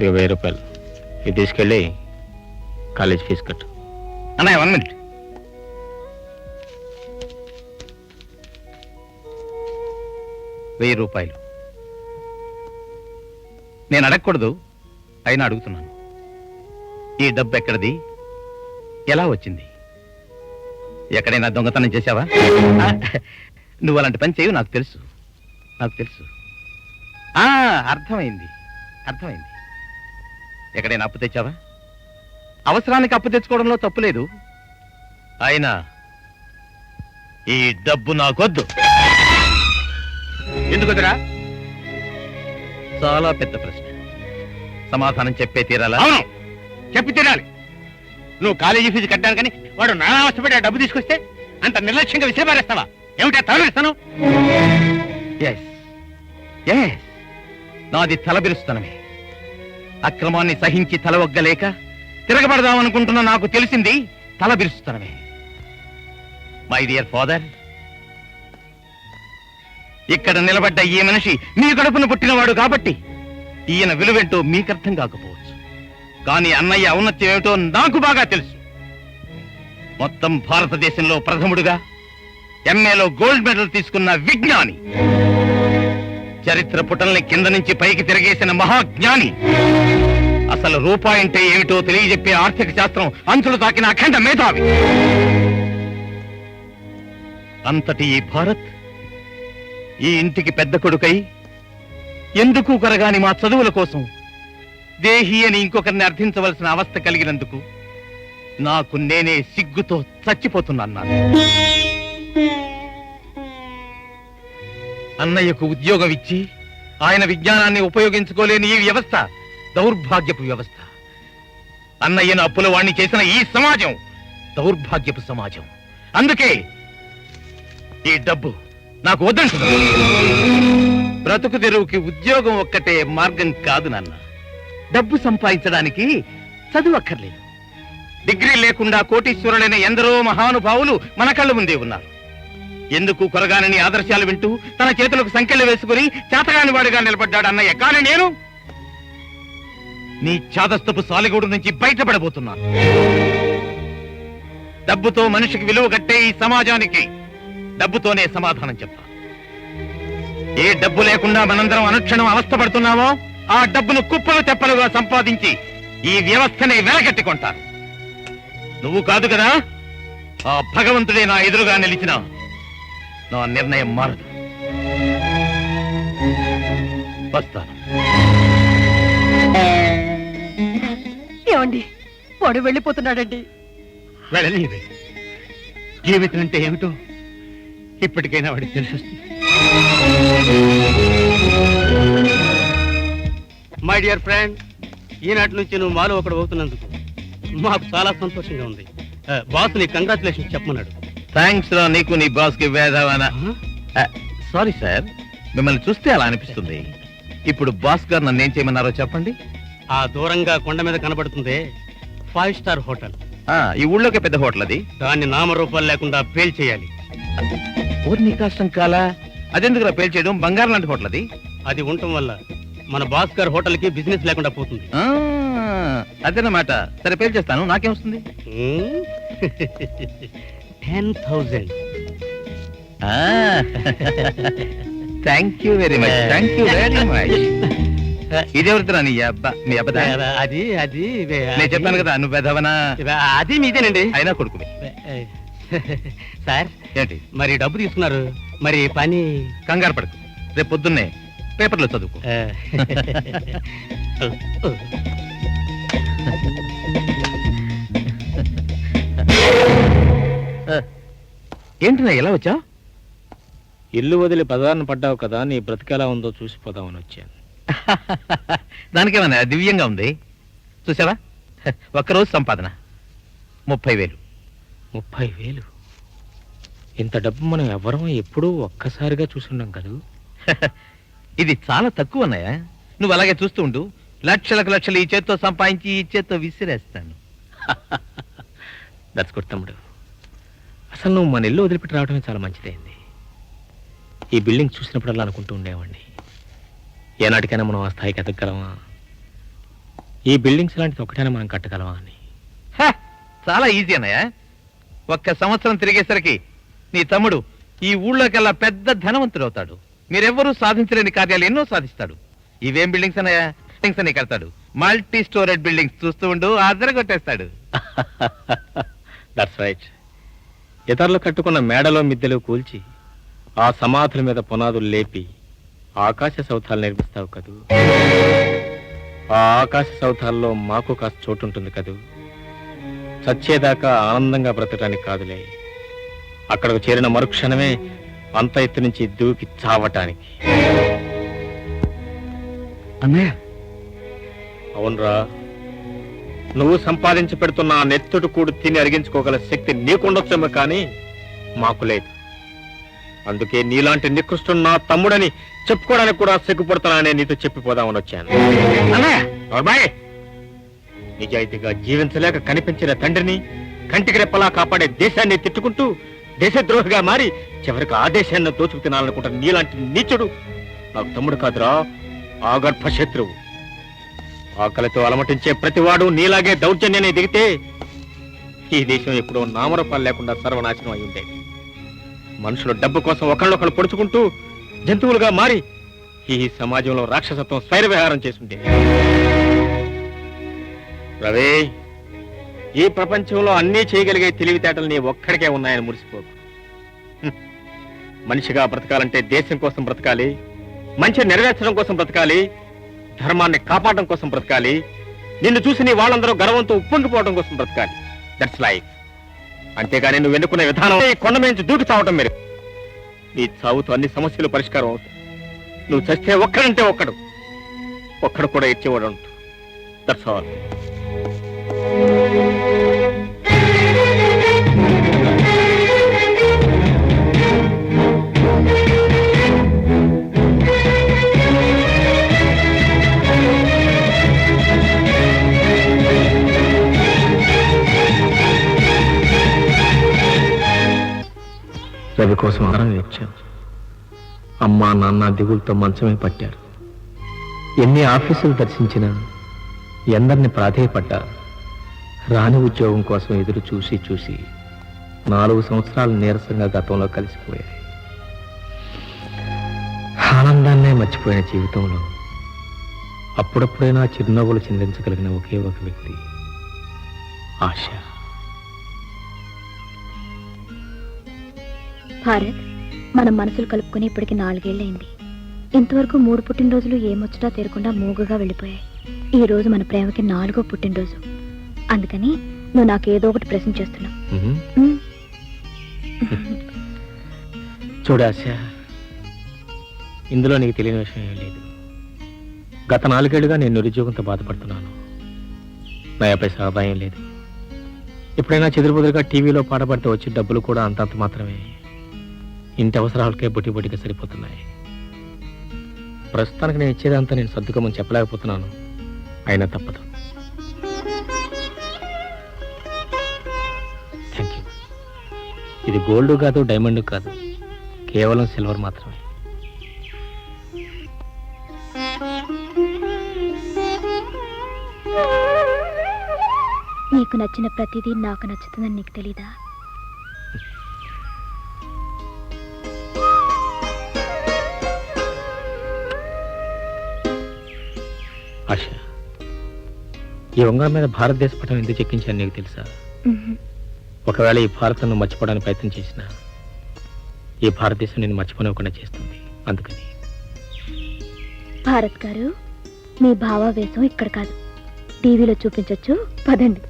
ఇక వెయ్యి రూపాయలు. ఇది తీసుకెళ్ళి కాలేజ్ ఫీజు కట్టు. అన్నయ్య వన్ మినిట్ వెయ్యి రూపాయలు. నేను అడగకూడదు అయినా అడుగుతున్నాను. ఈ డబ్బు ఎక్కడిది? ఎలా వచ్చింది? ఎక్కడైనా దొంగతనం చేశావా? నువ్వు అలాంటి పని చేయవు నాకు తెలుసు. నాకు తెలుసు. ఆ, అర్థమైంది. అర్థమైంది. ఎక్కడైనా అప్పు తెచ్చావా? అవసరానికి అప్పు తెచ్చుకోవడంలో తప్పు లేదు. అయినా ఈ డబ్బు నాకొద్దు. ఎందుకుదరా చాలా పెద్ద ప్రశ్న. సమాధానం చెప్పే తీరాలా? అవును. చెప్పి తినాలి నువ్వు కాలేజీ ఫీజు కట్టాను కానీ వాడు నానా అవస్థపడి ఆ డబ్బు తీసుకొస్తే అంత నిర్లక్ష్యంగా విసిరిపారేస్తావా ఏమిటా ఎస్ నాది తలబిరుస్తనమే అక్రమాన్ని సహించి తల ఒగ్గలేక తిరగబడదామనుకుంటున్న నాకు తెలిసింది తలబిరుస్తనమే మై డియర్ ఫాదర్ ఇక్కడ నిలబడ్డ ఈ మనిషి మీ కడుపున పుట్టినవాడు కాబట్టి ఈయన విలువేంటో మీకు అర్థం కాకపోవచ్చు. కానీ అన్నయ్య ఔన్నత్యం ఏమిటో నాకు బాగా తెలుసు. మొత్తం భారతదేశంలో ప్రథముడుగా ఎంఏలో గోల్డ్ మెడల్ తీసుకున్న విజ్ఞాని. చరిత్ర పుటల్ని కింద నుంచి పైకి తిరగేసిన మహాజ్ఞాని. అసలు రూపాయి అంటే ఏమిటో తెలియజెప్పే ఆర్థిక శాస్త్రం అంచులు తాకిన అఖండ మేధావి. అంతటి ఈ భారత్ ఈ ఇంటికి పెద్ద కొడుకై ఎందుకు కరగాని మా చదువుల కోసం? దేహి అని ఇంకొకరిని అర్థించవలసిన అవస్థ కలిగినందుకు నాకు నేనే సిగ్గుతో చచ్చిపోతున్నాను. నాన్న. అన్నయ్యకు ఉద్యోగం ఇచ్చి ఆయన విజ్ఞానాన్ని ఉపయోగించుకోలేని ఈ వ్యవస్థ దౌర్భాగ్యపు వ్యవస్థ. అన్నయ్యను అప్పుల వాణ్ణి చేసిన ఈ సమాజం దౌర్భాగ్యపు సమాజం. అందుకే ఈ డబ్బు నాకు వద్దంటున్నా. బ్రతుకు తెరువుకి ఉద్యోగం ఒక్కటే మార్గం కాదు నాన్న. డబ్బు సంపాదించడానికి చదువు అక్కర్లేదు. డిగ్రీ లేకుండా కోటీశ్వరులైన ఎందరో మహానుభావులు మన కళ్ళ ముందే ఉన్నారు. ఎందుకు కొరగానని ఆదర్శాలు వింటూ తన చేతులకు సంఖ్యలు వేసుకుని చేతగాని వాడిగా నిలబడ్డాడు అన్నయ్య. కానీ నేను నీ చాదస్తపు సాలిగూడు నుంచి బయటపడబోతున్నాను. డబ్బుతో మనిషికి విలువ కట్టే ఈ సమాజానికి డబ్బుతోనే సమాధానం చెప్తా. ఏ డబ్బు లేకుండా మనందరం అనుక్షణం అవస్థపడుతున్నామో ఆ డబ్బును కుప్పలు తెప్పలుగా సంపాదించి ఈ వ్యవస్థని వెలగట్టుకుంటాను నువ్వు కాదు కదా ఆ భగవంతుడే నా ఎదురుగా నిలిచిన నా నిర్ణయం మారదు. వస్తాను. ఏమండి? వాడు వెళ్ళిపోతున్నాడండి. వెళ్ళనీవే జీవితం అంటే ఏమిటో ఇప్పటికైనా వాడికి తెలిసొస్తుంది మై డియర్ ఫ్రెండ్ ఈనాటి నుంచి నువ్వు మాలో ఒకడు అవుతున్నందుకు మాకు చాలా సంతోషంగా ఉంది. బాస్ నీ కంగ్రాచులేషన్ చెప్పమన్నాడు. థ్యాంక్స్ రా నీకు నీ బాస్కి వేదవన సారీ సార్ మిమ్మల్ని చూస్తే అలా అనిపిస్తుంది. ఇప్పుడు బాస్ గారు నన్ను ఏం చేయమన్నారో చెప్పండి. ఆ దూరంగా కొండ మీద కనబడుతుంది ఫైవ్ స్టార్ హోటల్. ఆ ఈ ఊళ్ళోకి పెద్ద హోటల్ అది. దాన్ని నామరూపాలు లేకుండా పేల్ చేయాలి. ఓరి నీ కష్టం కాలా అదెందుకు పేరు చేయడం? బంగారం లాంటి హోటల్ అది. అది ఉండటం వల్ల మన బాస్ గారి హోటల్కి బిజినెస్ లేకుండా పోతుంది. ఆ, అదేనమాట. సరే పేరు చేస్తాను. నాకేం వస్తుంది? Ten thousand thank you very much thank you very much ఇదెవరిదిరా నీ అబ్బా? మీ అబ్బదా అది అది నేను చెప్పాను కదా నువ్వు వెధవనా? అది మీదేనండి. అయినా కొడుకువి. సార్ ఏంటి? మరి డబ్బు తీసుకున్నారు. మరి పని? కంగారు పడకు. రేపు పొద్దున్నే పేపర్లో చదువుకో. ఏంటి నా ఎలా వచ్చా ఇల్లు వదిలి పదాలను పడ్డావు కదా నీ బ్రతికెలా ఉందో చూసిపోదామని వచ్చాను. దానికేమన్నా దివ్యంగా ఉంది? చూసావా? ఒక్కరోజు సంపాదన. ముప్పై వేలు. ముప్పై వేలు? ఇంత డబ్బు మనం ఎవరం ఎప్పుడూ ఒక్కసారిగా చూసున్నాం కదూ? ఇది చాలా తక్కువ అన్నయ్య. నువ్వు అలాగే చూస్తూ ఉండు. లక్షలకు లక్షలు ఈ చేత్తో సంపాదించి ఈ చేత్తో విసిరేస్తాను. దట్స్ గుడ్ తమ్ముడు. అసలు నువ్వు మన ఇల్లు వదిలిపెట్టి రావడమే చాలా మంచిదైంది. ఈ బిల్డింగ్ చూసినప్పుడల్లా అనుకుంటూ ఉండేవాడిని ఏనాటికైనా మనం ఆ స్థాయికి ఎదగలమా ఈ బిల్డింగ్స్ లాంటిది ఒకటైనా మనం కట్టగలమా అని. హ, చాలా ఈజీ అన్నయ్య. ఒక్క సంవత్సరం తిరిగేసరికి నీ తమ్ముడు ఈ ఊళ్ళోకెల్లా పెద్ద ధనవంతుడు అవుతాడు మీరెవ్వరూ సాధించలేని కార్యాలు ఎన్నో సాధిస్తాడు. ఇవేం బిల్డింగ్స్ అన్నయ్య? బిల్డింగ్స్ అని కడతాడు. మల్టీ స్టోరేడ్ బిల్డింగ్స్ చూస్తూ ఉండు ఆదర కొట్టేస్తాడు దట్స్ రైట్ ఇతరులు కట్టుకున్న మేడలో మిద్దెలు కూల్చి ఆ సమాధుల మీద పునాదులు లేపి ఆకాశ సౌధాలు నిర్మిస్తావు కదూ. ఆ ఆకాశ సౌధాల్లో మాకు కాస్త చోటు ఉంటుంది కదూ. చచ్చేదాకా ఆనందంగా బ్రతకడానికి కాదులే. అక్కడకు చేరిన మరుక్షణమే అంత ఎత్తు నుంచి దూకి చావటానికి. అన్నయ్య. అవునరా. నువ్వు సంపాదించి పెడుతున్న ఆ నెత్తుడు కూడు తిని అరిగించుకోగల శక్తి నీకుండొచ్చేమో కానీ మాకు లేదు. అందుకే నీలాంటి నికృష్టుడు నా తమ్ముడని చెప్పుకోవడానికి కూడా సిగ్గుపడుతున్నానని నీతో చెప్పిపోదామని వచ్చాను. నిజాయితీగా జీవించలేక కనిపించిన తండ్రిని కంటికి రెప్పలా కాపాడే దేశాన్ని తిట్టుకుంటూ దేశద్రోహిగా మారి చివరికి ఆ దేశాన్ని దోచుకు తినాలనుకుంటున్న నీలాంటి నీచుడు నాకు తమ్ముడు కాదురా ఆగర్భ శత్రువు ఆకలితో అలమటించే ప్రతివాడు నీలాగే దౌర్జన్యనే దిగితే ఈ దేశం ఎప్పుడో నామరూపాలు లేకుండా సర్వనాశనం అయి ఉండేది. మనుషులు డబ్బు కోసం ఒకళ్ళొకళ్ళు పొడుచుకుంటూ జంతువులుగా మారి ఈ సమాజంలో రాక్షసత్వం స్వైర విహారం రవి ఈ ప్రపంచంలో అన్నీ చేయగలిగే తెలివితేటలు నీ ఒక్కడికే ఉన్నాయని మురిసిపోకు. మనిషిగా బ్రతకాలంటే దేశం కోసం బ్రతకాలి మంచి నెరవేర్చడం కోసం బ్రతకాలి ధర్మాన్ని కాపాడడం కోసం బ్రతకాలి. నిన్ను చూసి నీ వాళ్ళందరూ గర్వంతో ఉప్పొంగిపోవడం కోసం బ్రతకాలి. దట్స్ లైఫ్ అంతేగాని నువ్వు ఎన్నుకునే విధానం ఈ కొండ మీద దూకి చావటం మీరు నీ చావుతో అన్ని సమస్యలు పరిష్కారం అవుతాయి. నువ్వు చస్తే ఒక్కడంటే ఒక్కడు. ఒక్కడు కూడా ఇచ్చేవాడు దట్స్ ఆల్ రవి కోసం ఆహారం ఇచ్చాను అమ్మా నాన్న దిగులతో మంచమే పట్టారు. ఎన్ని ఆఫీసులు దర్శించినా ఎందరిని ప్రాధేయపడ్డా రాని ఉద్యోగం కోసం ఎదురు చూసి చూసి నాలుగు సంవత్సరాలు నీరసంగా గతంలో కలిసిపోయాయి. ఆనందాన్నే మర్చిపోయిన జీవితంలో అప్పుడప్పుడైనా చిరునవ్వులు చిందించగలిగిన ఒకే ఒక వ్యక్తి ఆశ. భారత్ మనం మనసులు కలుపుకొని ఇప్పటికి నాలుగేళ్ళైంది ఇంతవరకు మూడు పుట్టినరోజులు ఏమొచ్చటా తీరకుండా మూగగా వెళ్ళిపోయాయి. ఈ రోజు మన ప్రేమకి నాలుగో పుట్టినరోజు. అందుకని నువ్వు నాకు ఏదో ఒకటి ప్రశ్న చేస్తున్నావు. ఉహుం. ఉమ్, చూడాశ ఇందులో నీకు తెలియని విషయం ఏం లేదు. గత నాలుగేళ్ళుగా నేను నిరుద్యోగంతో బాధపడుతున్నాను. నయా పైసా భయం లేదు. ఎప్పుడైనా చెదురుబుదురుగా టీవీలో పాడబడితే వచ్చే డబ్బులు కూడా అంతంత మాత్రమే. ఇంటి అవసరాలకే బుట్టి సరిపోతున్నాయి. ప్రస్తుతానికి నేను ఇచ్చేదంతా నేను సర్దుకోమని చెప్పలేకపోతున్నాను. అయినా తప్పదు. థ్యాంక్ యూ ఇది గోల్డ్ కాదు డైమండ్ కాదు. కేవలం సిల్వర్ మాత్రమే. నీకు నచ్చిన ప్రతిదీ నాకు నచ్చుతుందని నీకు తెలీదా? ఈ ఉంగరం మీద భారతదేశ పటం ఎందుకు చెక్కించాను నీకు తెలుసా? ఒకవేళ ఈ భారతను మర్చిపోవడానికి ప్రయత్నం చేసినా ఈ భారతదేశం నేను మర్చిపోనివ్వకుండా చేస్తుంది. అందుకని. భారత్ గారు మీ భావావేశం ఇక్కడ కాదు. టీవీలో చూపించొచ్చు. పదండి.